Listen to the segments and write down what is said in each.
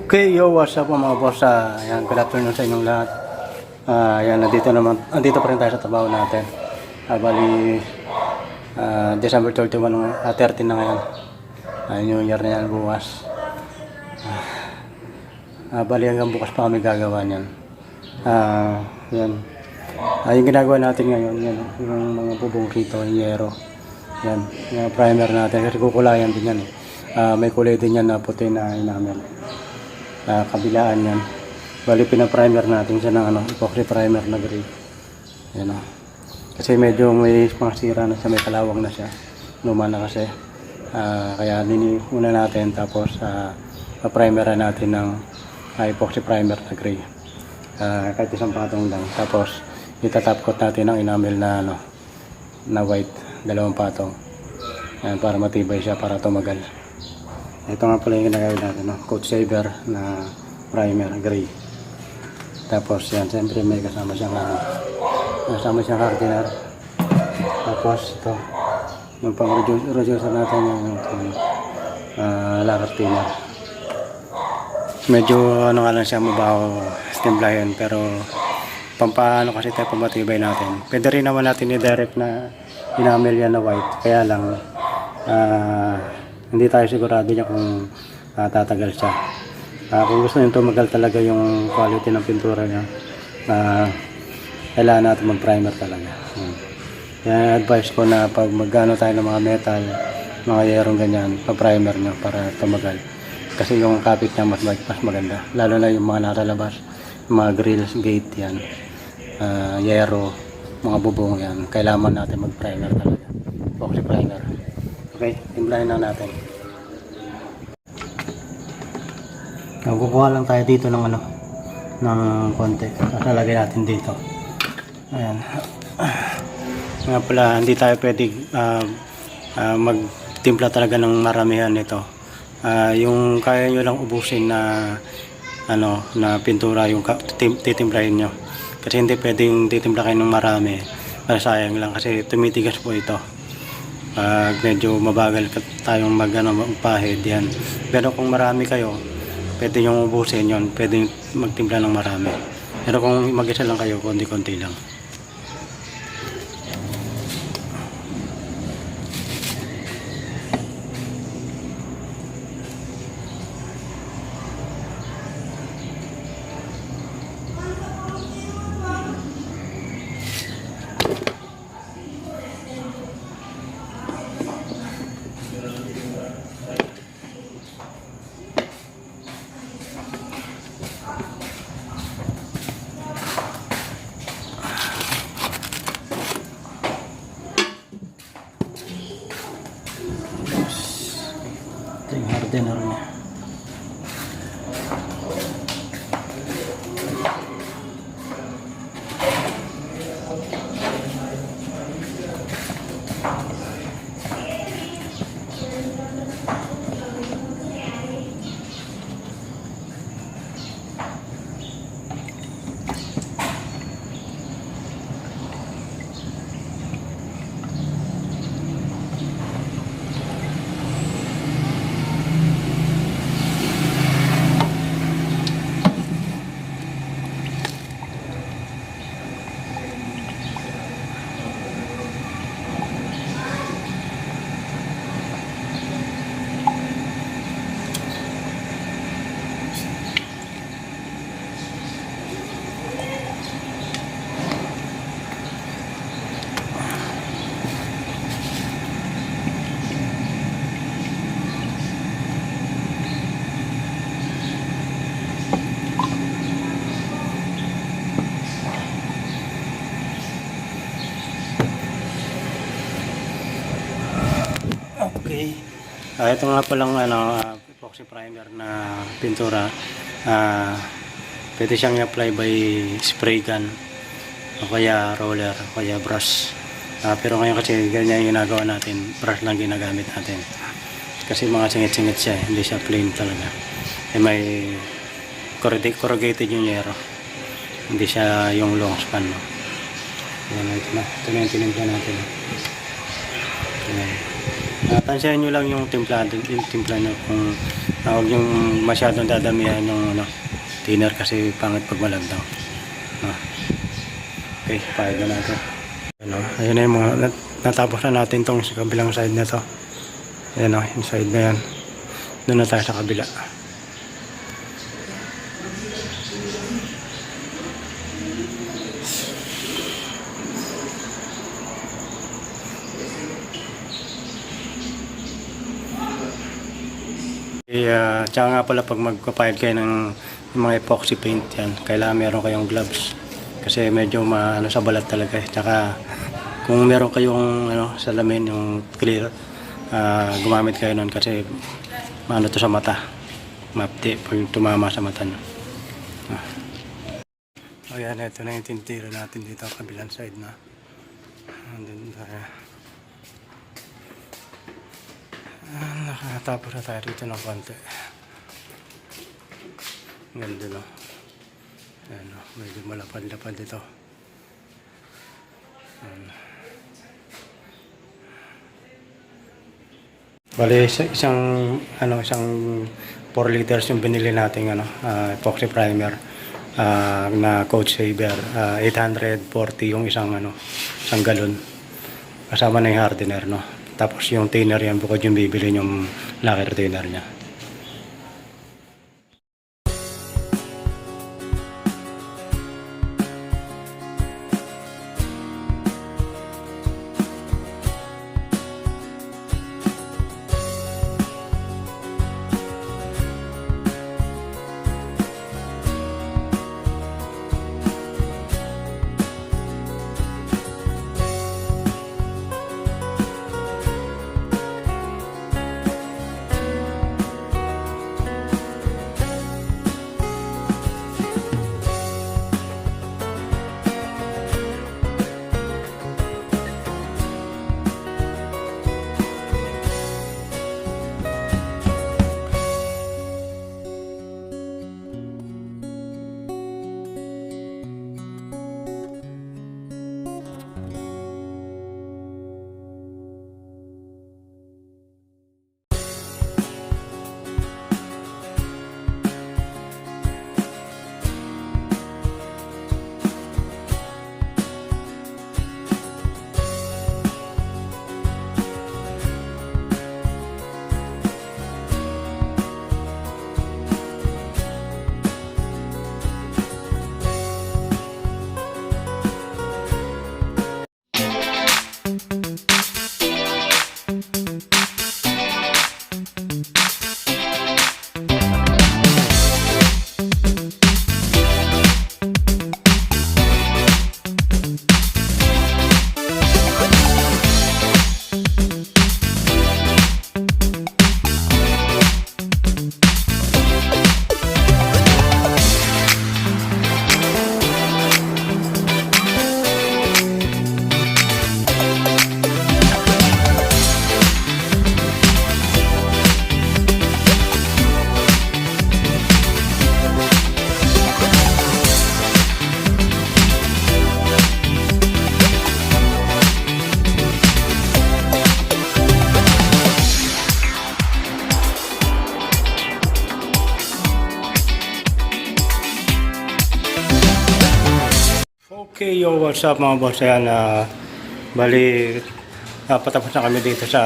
Okay, yo, what's up mga boss? Uh, ayan, good afternoon sa inyong lahat. Ah, ayan, nandito naman, andito pa rin tayo sa trabaho natin. Ah, bali, ah, December 31, ng- ah, 13 na ngayon. Ah, New Year na yan bukas. Ah, bali hanggang bukas pa kami gagawa niyan. Ah, yan. Ah, yung ginagawa natin ngayon, yan, yung mga bubong rito, yung yero. Yan, yung primer natin. Kasi kukulayan din yan eh. Ah, may kulay din yan na puti na enamel. Ah, kabilaan yan. Bali, pinaprimer natin siya ng ano, epoxy primer na gray. Yan o. Kasi medyo may mga sira na siya, may kalawang na siya. Luma na kasi. Ah, kaya nini natin tapos uh, primeran natin ng ah, epoxy primer na gray. Ah, kahit isang patong lang. Tapos itatap coat natin ng enamel na ano, na white, dalawang patong. Yan, para matibay siya, para tumagal. Ito nga pala yung ginagawin natin, no? coat saver na primer, gray. Tapos yan, siyempre may kasama siyang ano, kasama siyang hardener. Tapos ito, yung pang reduce, reducer natin yung yung uh, lacquer thinner. Medyo ano nga lang siya mabaho timplahin pero pampaano kasi tayo pamatibay natin. Pwede rin naman natin i-direct na enamel yan na white. Kaya lang ah, hindi tayo sigurado niya kung ah, tatagal siya. Ah, kung gusto nyo tumagal talaga yung quality ng pintura niya, ah, kailangan natin mag-primer talaga. Hmm. Kaya advice ko na pag magano tayo ng mga metal, mga yerong ganyan, pa-primer nyo para tumagal. Kasi yung kapit niya mas, mas maganda. Lalo na yung mga nasa labas, yung mga grills, gate yan, ah, yero, mga bubong yan. Kailangan natin mag-primer talaga. Epoxy primer. Okay, timplahin na natin. Ah, Kukuha lang tayo dito ng ano, ng konti. Lalagay natin dito. Ayan. Nga pala, hindi tayo pwede ah, ah, magtimpla talaga ng maramihan nito. Ah, yung kaya nyo lang ubusin na ano na pintura yung titimplahin nyo. Kasi hindi pwedeng titimpla kayo ng marami. Para sayang lang kasi tumitigas po ito. Pag medyo mabagal tayong mag, ano, magpahid yan. Pero kung marami kayo, pwede nyo ubusin yon Pwede magtimpla ng marami. Pero kung mag-isa lang kayo, konti-konti lang. Ito Ah, ito nga palang ano, ah, epoxy primer na pintura. Ah, pwede siyang i-apply by spray gun o kaya roller o kaya brush. Ah, pero ngayon kasi ganyan yung ginagawa natin, brush lang ginagamit natin. Kasi mga singit-singit siya, eh, hindi siya plain talaga. Eh, may corrugate- corrugated yung yero. Hindi siya yung long span. No? Yan, ito na. Ito na yung tinimpla natin. Ayan. Uh, tansyahan nyo lang yung timpla, yung timpla nyo kung Ah, huwag yung masyadong dadamihan yung ano, thinner kasi pangit pag malagdaw. Ah. Okay, pahid na natin. Ano, ayun na yung mga, nat- natapos na natin tong sa kabilang side na to. Ayan o, yung side na yan. Doon na tayo sa kabila. Yeah, tsaka nga pala pag magpapahid kayo ng mga epoxy paint yan, kailangan meron kayong gloves. Kasi medyo ma, ano, sa balat talaga eh. Tsaka kung meron kayong ano, salamin, yung clear, ah, gumamit kayo nun kasi maano to sa mata. Mapti pag tumama sa mata nyo. Ah. Ayan, ito na yung tintiro natin dito, kabilang side na. Andun tayo. Ah, nakatapos na tayo dito ng konti. Ganda no. Ayan no, medyo malapad-lapad dito. Ayan. Bali, isa- isang, ano, isang 4 liters yung binili nating ano, ah, epoxy primer ah, na Coach Saver. Ah, 840 yung isang, ano, isang galon. Kasama na yung hardener, no? Tapos yung thinner yan, bukod yung bibili yung lacquer thinner niya. Okay, yo, what's up mga boss? Ayan, ah, bali, ah, patapos na kami dito sa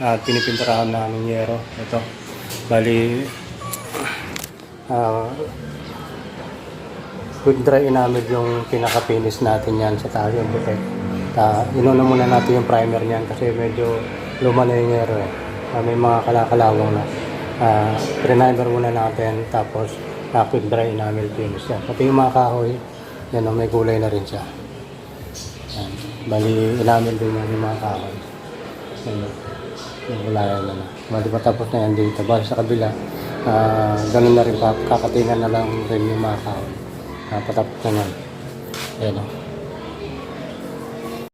uh, pinipinturahan namin yero. Ito, bali, ah, quick dry namin yung pinaka-finish natin yan sa tayo butek. Ta, inuna muna natin yung primer niyan kasi medyo luma na yung yero eh. Ah, may mga kalakalawang na. Uh, primer muna natin tapos uh, quick dry namin finish yan. Pati yung mga kahoy, yan oh, may kulay na rin siya. Yan. Bali, inamin din yan yung mga kahoy. Yan, oh. yung kulayan na na. Bali, patapos na yan dito. Bali sa kabila, ah ganun na rin, kakatingan na lang rin yung mga kahoy. Ah, patapos na yan. Ayan o.